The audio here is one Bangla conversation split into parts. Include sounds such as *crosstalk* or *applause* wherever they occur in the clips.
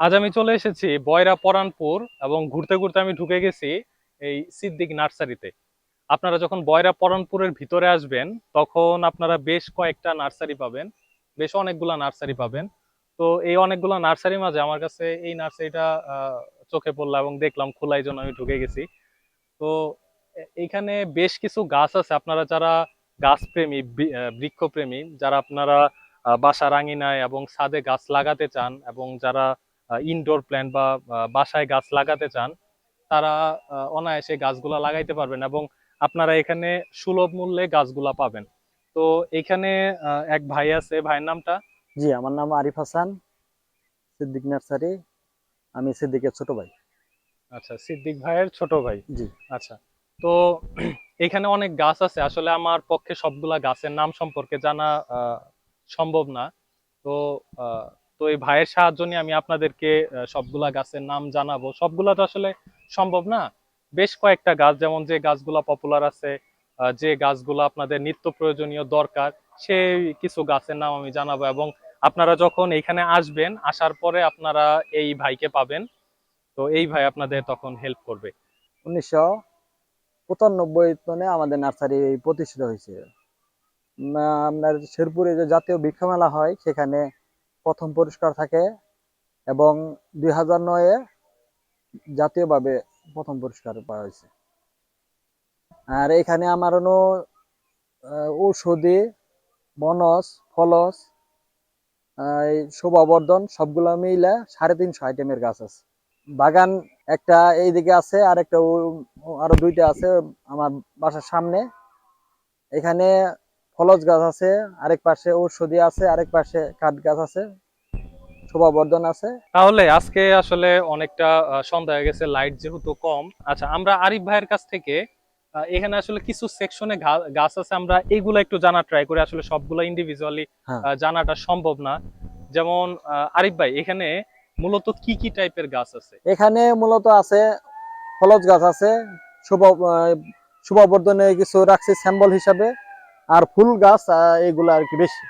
আজ আমি চলে এসেছি বয়রা পরানপুর এবং ঘুরতে ঘুরতে আমি ঢুকে গেছি এই সিদ্দিক নার্সারিতে। আপনারা যখন বয়রা পরানপুরের ভিতরে আসবেন, তখন আপনারা বেশ কয়েকটা নার্সারি পাবেন, বেশ অনেকগুলা নার্সারি পাবেন। তো এই অনেকগুলা নার্সারি মাঝে আমার কাছে এই নার্সারিটা চোখে পড়ল এবং দেখলাম খোলাই জন্য আমি ঢুকে গেছি। তো এইখানে বেশ কিছু গাছ আছে। আপনারা যারা গাছপ্রেমী বৃক্ষপ্রেমী, যারা আপনারা বাসার আঙিনায় এবং ছাদে গাছ লাগাতে চান এবং যারা ইনডোর প্ল্যান্ট বা বাসায় গাছ লাগাতে চান তারা অনায়াসে গাছগুলা লাগাইতে পারবেন এবং আপনারা এখানে সুলভ মূল্যে গাছগুলা পাবেন। তো এখানে এক ভাই আছে ভাইয়ের নামটা? জি আমার নাম আরিফ হাসান সিদ্দিক নার্সারি আমি সিদ্দিকের ছোট ভাই। আচ্ছা সিদ্দিক ভাইয়ের ছোট ভাই? জি। আচ্ছা তো *clears throat* এখানে অনেক গাছ আছে আসলে আমার পক্ষে সবগুলা গাছের নাম সম্পর্কে জানা আহ, সম্ভব না। তো আহ, তো এই ভাইয়ের সাহায্য নিয়ে আমি আপনাদেরকে সবগুলা গাছের নাম জানাব। সবগুলা তো আসলে সম্ভব না। বেশ কয়েকটা গাছ, যেমন যে গাছগুলা পপুলার আছে যে গাছগুলো আপনাদের নিত্য প্রয়োজনীয় দরকার, সেই কিছু গাছের নাম আমি জানাব এবং আপনারা যখন এইখানে আসবেন, আসার পরে আপনারা এই ভাইকে পাবেন। তো এই ভাই আপনাদের তখন হেল্প করবে। উনিশশো পঁচানব্বই আমাদের নার্সারি প্রতিষ্ঠিত হয়েছে। আপনার শেরপুরে যে জাতীয় বৃক্ষ মেলা হয়, সেখানে প্রথম পুরস্কার থাকে এবং দুই হাজার নয়ে জাতীয়ভাবে প্রথম পুরস্কার পাওয়া হয়েছে। আর এখানে আমার ঔষধি বনস ফলস এই শোভাবর্ধন সবগুলো মিলে সাড়ে তিনশো আইটেমের গাছ আছে। বাগান একটা এইদিকে আছে আর একটা আরও দুইটা আছে আমার বাসার সামনে। এখানে ফলজ গাছ আছে আরেক পাশে ঔষধি আছে আরেক পাশে কাঠ গাছ আছে শোভাবর্ধন আছে। তাহলে আজকে আসলে অনেকটা সন্ধ্যা হয়ে গেছে লাইট যেহেতু কম। আচ্ছা আমরা আরিফ ভাইয়ের কাছ থেকে এখানে আসলে কিছু সেকশনে গাছ আছে আমরা এইগুলো একটু জানা ট্রাই করি। আসলে সবগুলো ইন্ডিভিজুয়ালি। জানাটা সম্ভব না। যেমন আরিফ ভাই এখানে মূলত কি কি টাইপের গাছ আছে? এখানে মূলত আছে ফলজ গাছ আছে শোভা শোভাবর্ধনে কিছু রাখছি স্যাম্বল হিসাবে। আর ফুল গাছ এগুলো আর কি বেশি।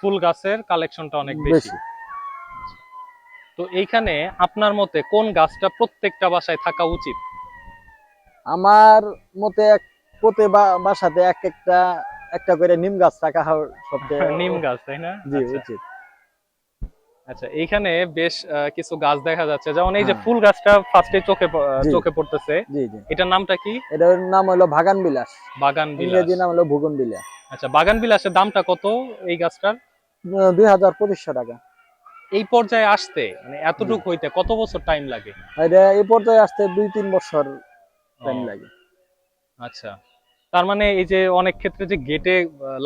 ফুল গাছের কালেকশনটা অনেক বেশি। তো এইখানে আপনার মতে কোন গাছটা প্রত্যেকটা বাসায় থাকা উচিত? আমার মতে এক প্রতি বা- বাসাতে এক একটা একটা করে নিম গাছ হয় সবচেয়ে *laughs* নিম গাছ তাই না? জি আচ্ছা। উচিত। আচ্ছা এইখানে বেশ কিছু গাছ দেখা যাচ্ছে। যেমন এই যে হ্যাঁ। ফুল গাছটা ফার্স্টে চোখে। চোখে পড়তেছে। এটার নামটা কি? এটার নাম হলো বাগান বিলাস। বাগান বিলাস। ইংরেজি নাম হলো ভুগন বিলাস। আচ্ছা বাগান বিলাসের দামটা কত এই গাছটার? দুই হাজার পঁচিশশো টাকা। এই পর্যায়ে আসতে মানে এতটুকু হইতে কত বছর টাইম লাগে? এটা এই পর্যায়ে আসতে দুই তিন বছর টাইম লাগে। আচ্ছা। তার মানে এই যে অনেক ক্ষেত্রে যে গেটে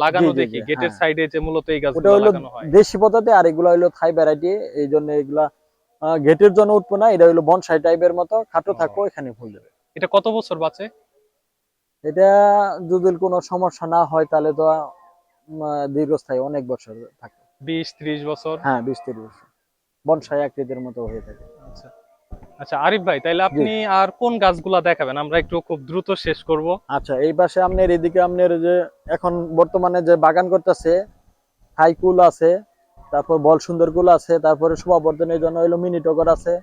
লাগানো দেখি গেটের হ্যাঁ। সাইডে যে মূলত এই লাগানো হয়। দেশি পদ্ধতি আর এগুলো হলো থাই ভ্যারাইটি এই জন্য এগুলা গেটের জন্য উঠবো না এটা হলো বনসাই টাইপের মতো খাটো থাকো এখানে ফুল দেবে। এটা কত বছর বাঁচে? এটা যদি কোনো সমস্যা না হয় তাহলে তো দীর্ঘস্থায়ী অনেক বছর থাকে বিশ ত্রিশ বছর? হ্যাঁ বিশ তিরিশ বছর। বনসাই আকৃতির মতো হয়ে থাকে। আচ্ছা আরিফ ভাই তাইলে আপনি আর কোন গাছগুলা দেখাবেন? আমরা একটু খুব দ্রুত শেষ করব। আচ্ছা এই পাশে আপনার এদিকে আপনার যে এখন বর্তমানে যে বাগান করতেছে হাই কুল আছে তারপর বল সুন্দর কুল আছে তারপরে শোভাবর্ধনের জন্য হইল মিনি টগর আছে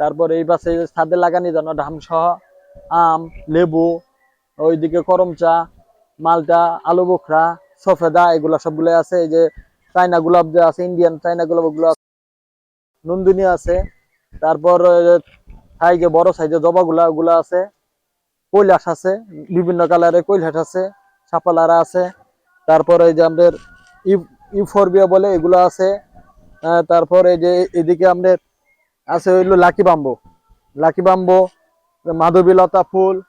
তারপর এই পাশে ছাদে লাগানোর জন্য ধাম সহ আম লেবু ওইদিকে করমচা মালটা আলু বোখরা সফেদা এগুলা সবগুলো আছে এই যে চাইনা গোলাপ যে আছে ইন্ডিয়ান চাইনা গোলাপ ওগুলো আছে নন্দিনী আছে তারপর যে বড় সাইজের জবাগুলা, ওগুলো আছে। কৈলাস আছে, বিভিন্ন কালারের কৈলাস আছে, সাপালারা আছে। তারপর এই যে আমাদের ইউ- ইউফোরবিয়া বলে এগুলো আছে। তারপর এই যে এদিকে আমাদের আছে হইল লাকি বাম্বো। লাকি বাম্বো মাধবীলতা ফুল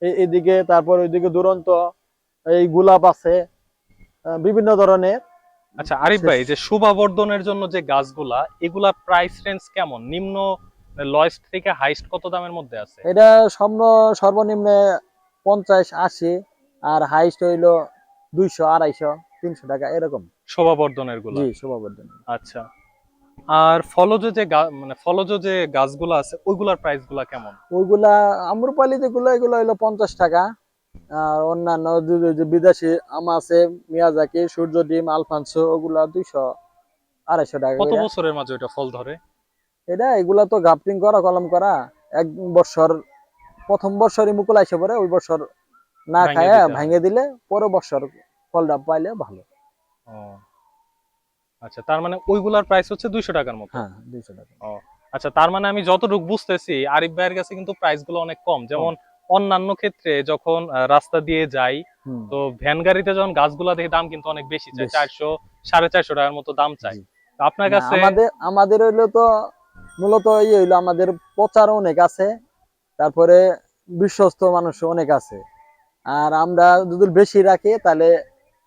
এদিকে, তারপর ওইদিকে দুরন্ত, এই গোলাপ আছে। বিভিন্ন ধরনের। আচ্ছা আরিফ ভাই এই যে শোভাবর্ধনের জন্য যে গাছগুলা এগুলা প্রাইস রেঞ্জ কেমন? নিম্ন লয়েস্ট থেকে হাইস্ট কত দামের মধ্যে আছে? এটা সর্ব সর্বনিম্ন পঞ্চাশ আশি আর হাইস্ট হইল দুইশো আড়াইশো তিনশো টাকা এরকম। শোভাবর্ধনেরগুলা? জি শোভাবর্ধন আচ্ছা। আর ফলজ যে মানে ফলজ যে গাছগুলো আছে ওইগুলার প্রাইসগুলা কেমন? ওইগুলা আম্রপালি যেগুলো এগুলো হইল পঞ্চাশ টাকা অন্যান্য যে- বিদেশি আম আছে মিয়াজাকি সূর্য ডিম আলফানসো ওগুলা দুইশো আড়াইশো টাকা কত বছরের মাঝে ওটা ফল ধরে? এটা এগুলা তো গ্রাফটিং করা কলম করা। এক বছর প্রথম বছরই মুকুল আইসে পরে ওই বছর না খায় ভাঙে দিলে পরের বছর ফলটা পাইলে ভালো। আচ্ছা তার মানে ওইগুলার প্রাইস হচ্ছে দুইশো টাকার মতো? হ্যাঁ দুইশো টাকা। আচ্ছা তার মানে আমি যতটুকু বুঝতেছি আরিফ ভাইয়ের কাছে কিন্তু প্রাইসগুলো অনেক কম। যেমন অন্যান্য ক্ষেত্রে যখন রাস্তা দিয়ে যাই তো ভ্যান গাড়িতে যখন গাছগুলা দেখে দাম কিন্তু অনেক বেশি চাই। চারশো সাড়ে চারশো টাকার মতো দাম চাই। আপনার কাছে আমাদের আমাদের হইল তো মূলত ইয়ে হইল আমাদের প্রচার অনেক আছে তারপরে বিশ্বস্ত মানুষ অনেক আছে। আর আমরা যদি বেশি রাখি তাহলে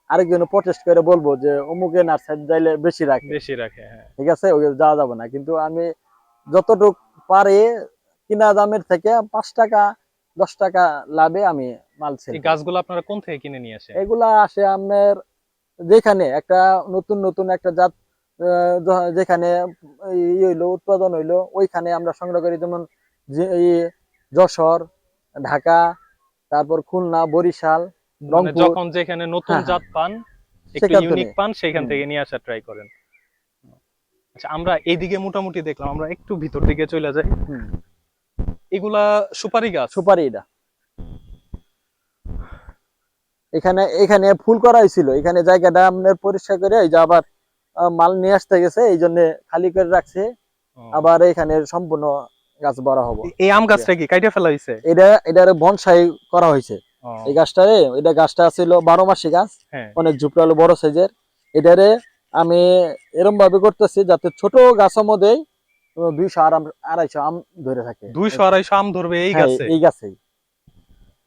আরেকজন প্রটেস্ট করে বলব যে অমুকে নার্সারি যাইলে বেশি রাখে। বেশি রাখে হ্যাঁ। ঠিক আছে? ওই যাওয়া যাবে না। কিন্তু আমি যতটুক পারি কিনা দামের থেকে পাঁচ টাকা দশ টাকা লাভে আমি মাল এই গাছগুলো আপনারা কোন থেকে কিনে নিয়ে আসেন? এগুলা আসে আপনার যেখানে একটা নতুন নতুন একটা জাত যেখানে ই হইল উৎপাদন হইল ওইখানে আমরা সংগ্রহ করি। যেমন যশোর ঢাকা তারপর খুলনা বরিশাল মানে যখন যেখানে নতুন হ্যাঁ, জাত পান একটু ইউনিক পান সেখান থেকে নিয়ে আসার ট্রাই করেন। আচ্ছা আমরা এইদিকে মোটামুটি দেখলাম আমরা একটু ভিতর দিকে চলে যাই। এগুলা সুপারি গাছ? সুপারি এটা। এখানে এখানে ফুল করা হয়েছিল এখানে জায়গাটা আপনার পরিষ্কার করে এই যে আবার মাল নিয়ে আসতে গেছে এই জন্য খালি করে রাখছে। আবার এখানে সম্পূর্ণ গাছ বড় হব। এই আম গাছটা কি কাইটা ফেলা হয়েছে এটা এটার বনসাই করা হয়েছে এই গাছটারে এটা গাছটা ছিল বারো মাসি গাছ হ্যাঁ। অনেক ঝুপড়ালো বড় সাইজের। এটারে আমি এরম ভাবে করতেছি যাতে ছোট গাছের মধ্যে দুইশো আরাম আড়াইশো আম ধরে থাকে। দুইশো আড়াইশো আম ধরবে এই হ্যাঁ, গাছে? এই গাছেই।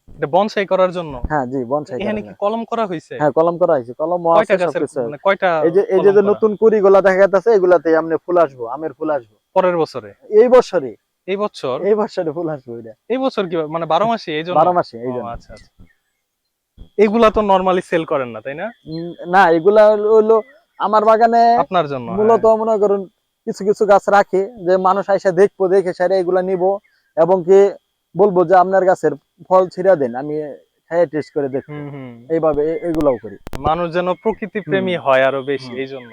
এটা বনসাই করার জন্য? হ্যাঁ জি বনসাই এখানে কি কলম করা হয়েছে? হ্যাঁ কলম করা হয়েছে। কলম কয়টা গাছের মানে কয়টা এই যে এই যে কলম যে করা? নতুন কুড়ি দেখা যাচ্ছে এগুলাতে আপনি ফুল আসব আমের ফুল আসব। পরের বছরে? এই বছরে এই বছর? এই বছরে ফুল আসব এটা। এই বছর কি মানে বারো মাসে এই জন্য? বারো মাসে এই জন্য। আচ্ছা আচ্ছা। এগুলা তো নরমালি সেল করেন না তাই না? না এগুলা হলো- আমার বাগানে আপনার জন্য হ্যাঁ। মূলত মনে করুন কিছু কিছু গাছ রাখি যে মানুষ আইসা দেখব দেখে সারে এগুলা নিব এবং কি বলব যে আপনার গাছের ফল ছিঁড়া দেন আমি খাইয়ে টেস্ট করে দেখব। এইভাবে এগুলাও করি। মানুষ যেন প্রকৃতি প্রেমী হয় আরও বেশি এই জন্য।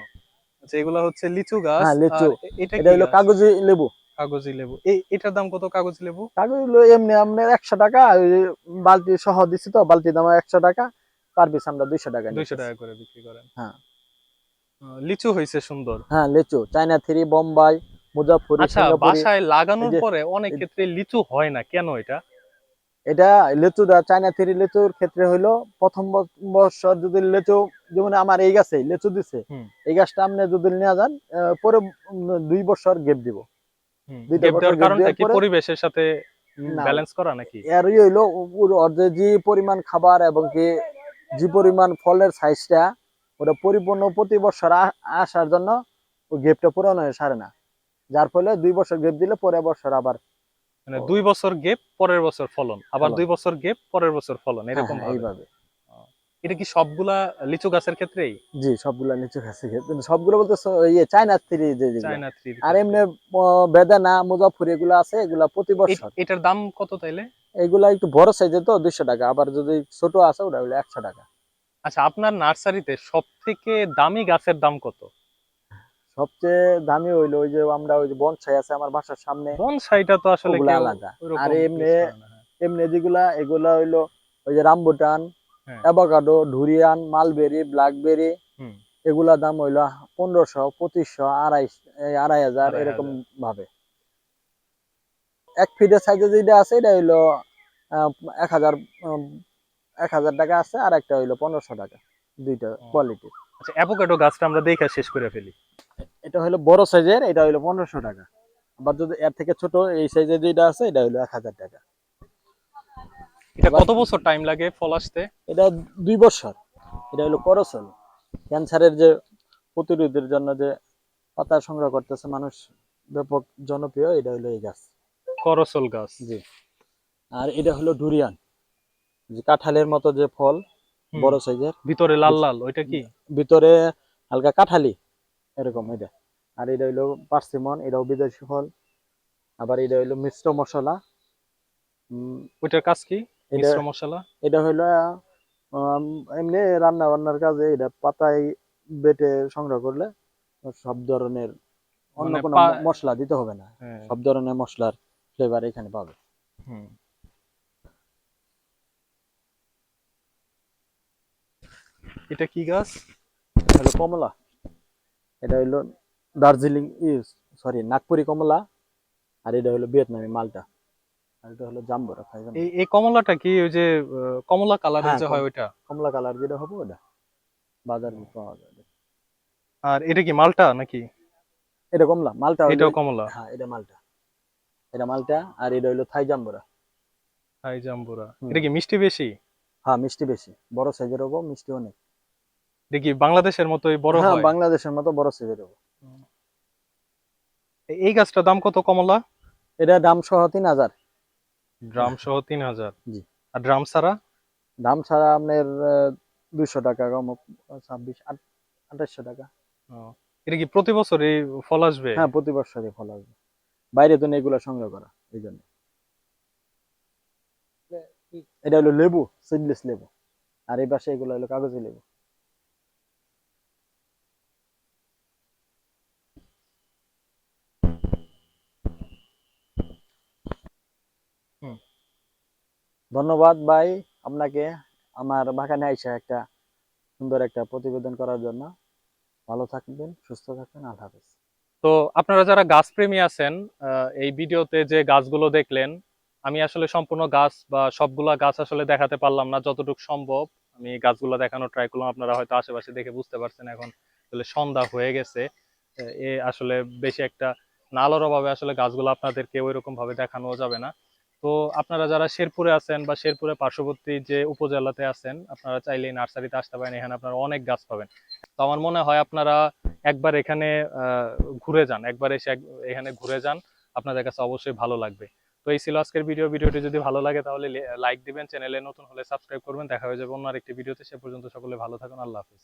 আচ্ছা এগুলা হচ্ছে লিচু গাছ হ্যাঁ, লিচু। এটা এটা হলো কাগজি লেবু। কাগজি লেবু। এই এটার দাম কত কাগজি লেবু? কাগজ এমনি আপনার একশো টাকা বালতি সহ দিছি তো বালতি দাম একশো টাকা পার পিস আমরা দুইশো টাকা দুইশো টাকা করে বিক্রি করেন। হ্যাঁ। লিচু হয়েছে সুন্দর। হ্যাঁ লিচু। চায়না থ্রি বোম্বাই মুজাফরি আচ্ছা বাসায় লাগানোর পরে অনেক ক্ষেত্রে লিচু হয় না কেন এটা? এটা লিচুটা চায়না থ্রি লিচুর ক্ষেত্রে হইল প্রথম বছর যদি লিচু যেমন আমার এই গাছে লিচু দিছে এই গাছটা আপনি যদি নিয়ে যান পরে দুই বছর গেপ দিব। পরিবেশের সাথে। ব্যালেন্স করা নাকি? এরই হইল যে পরিমাণ খাবার এবং কি যে পরিমাণ ফলের সাইজটা ওটা পরিপূর্ণ প্রতি বছর আসার জন্য ওই গেপটা পূরণ হয়ে সারে না। যার ফলে দুই বছর গেপ দিলে পরের বছর আবার মানে দুই বছর গেপ পরের বছর ফলন। আবার দুই বছর গেপ পরের বছর ফলন। হ্যাঁ, এরকম হ্যাঁ, এইভাবে। এটা কি সবগুলা লিচু গাছের ক্ষেত্রেই? জি সবগুলা লিচু গাছের কিন্তু সবগুলো বলতে ইয়ে চায়না থ্রি যে। চায়না থ্রি আর এমনি বেদানা মুজাফর এগুলো আছে এগুলা প্রতি বছর। এটার দাম কত তাইলে? এগুলা একটু বড় সাইজের তো দুইশো টাকা। আবার যদি ছোট আছে ওটা হলো একশো টাকা। আচ্ছা আপনার নার্সারিতে সব থেকে দামি গাছের দাম কত সবচেয়ে দামি হইল ওই যে আমরা ওই যে বনসাই আছে আমার বাসার সামনে বনসাইটা তো আসলে আলাদা আর এমনি করে না, হ্যাঁ। এমনি যেগুলা এগুলা হইল ওই যে রামবুটান হ্যাঁ। Avocado durian mulberry blackberry. এগুলা দাম হইল পনেরোশো পঁচিশশো আড়াই আড়াই হাজার এরকম ভাবে এক ফিটের সাইজে যেটা আছে এটা হইল এক হাজার এক হাজার টাকা আছে আর একটা হইল পনেরোশো টাকা দুইটা ও। কোয়ালিটি আচ্ছা অ্যাভোকাডো গাছটা আমরা দেখে শেষ করে ফেলি। এটা হলো বড় সাইজের এটা হইল পনেরোশো টাকা। আবার যদি এর থেকে ছোট এই সাইজের যেটা আছে এটা হইল এক হাজার টাকা। এটা কত বছর টাইম লাগে ফল আসতে? এটা দুই বছর। এটা হলো করসল ক্যান্সারের যে প্রতিরোধের জন্য যে পাতা সংগ্রহ করতেছে মানুষ ব্যাপক জনপ্রিয় এটা হলো এই গাছ। করসল গাছ। জি। আর এটা হলো ডুরিয়ান কাঁঠালের মতো যে ফল বড় সাইজের। ভিতরে লাল লাল ওইটা কি? ভিতরে হালকা কাঁঠালি এরকম এটা। আর এটা হইল পার্সিমন এটাও বিদেশি ফল। আবার এটা হইল মিশ্র মশলা। ওইটার কাজ কি? মিশ্র মশলা? এটা হইল এমনি রান্না বান্নার কাজে এটা পাতায় বেটে সংগ্রহ করলে সব ধরনের অন্য মানে কোনো মশলা দিতে হবে না। হ্যাঁ, সব ধরনের মশলার ফ্লেভার এখানে পাবে। হুম। এটা কি গাছ? হলো কমলা। এটা হলো দার্জিলিং ইউজ সরি নাগপুরি কমলা আর এটা হলো ভিয়েতনামি মালটা। আর এটা হলো জাম্বুরা খাই এই এই কমলাটা কি ওই যে কমলা কালারের হ্যাঁ, যে হয় ওইটা? কমলা কালার যেটা হবে ওটা বাজারে পাওয়া যায় আর এটা কি মালটা নাকি? এটা কমলা মালটা এটাও কমলা? হ্যাঁ এটা মালটা। এটা মালটা আর এটা হলো থাই জাম্বুরা। হাই জাম্বুরা। এটা কি মিষ্টি বেশি? হ্যাঁ মিষ্টি বেশি। বড় সাইজের হব মিষ্টি অনেক। কি বাংলাদেশের মতোই বড় হ্যাঁ হয়। বাংলাদেশের মতো বড় হব। এই গাছটার দাম কত কমলা? এটা দাম সহ তিন হাজার। ড্রাম সহ তিন হাজার। জি। আর ড্রাম ছাড়া? দাম ছাড়া আপনার দুইশো টাকা কম ছাব্বিশ আঠাশশো টাকা। এটা কি প্রতি বছর এই ফল আসবে? হ্যাঁ প্রতি বছরই ফল আসবে। বাইরে তো এগুলো সংগ্রহ করা এই জন্য। এটা হলো লেবু সিডলেস লেবু। আর এই পাশে এগুলো হলো কাগজি লেবু। ধন্যবাদ ভাই আপনাকে। আমার বাগানে আইসা একটা সুন্দর একটা প্রতিবেদন করার জন্য। ভালো থাকবেন, সুস্থ থাকবেন, আল্লাহ তো আপনারা যারা গাছ প্রেমী আছেন এই ভিডিওতে যে গাছগুলো দেখলেন, আমি আসলে সম্পূর্ণ গাছ বা সবগুলা গাছ আসলে দেখাতে পারলাম না যতটুকু সম্ভব। আমি গাছগুলো দেখানোর ট্রাই করলাম। আপনারা হয়তো আশেপাশে দেখে বুঝতে পারছেন এখন আসলে সন্ধ্যা হয়ে গেছে। এ আসলে বেশি একটা না আলোর অভাবে আসলে গাছগুলো আপনাদেরকে ওই ভাবে দেখানো যাবে না। তো আপনারা যারা শেরপুরে আছেন বা শেরপুরে পার্শ্ববর্তী যে উপজেলাতে আছেন, আপনারা চাইলে নার্সারিতে আসতে পারেন, এখানে আপনারা অনেক গাছ পাবেন। তো আমার মনে হয় আপনারা একবার এখানে ঘুরে যান, একবার এসে এখানে ঘুরে যান, আপনাদের কাছে অবশ্যই ভালো লাগবে। তো এই ছিল আজকের ভিডিও। ভিডিওটি যদি ভালো লাগে তাহলে লাইক দিবেন, চ্যানেলে নতুন হলে সাবস্ক্রাইব করবেন। দেখা হয়ে যাবে অন্য আরেকটি ভিডিওতে। সে পর্যন্ত সকলে ভালো থাকুন। আল্লাহ হাফিজ।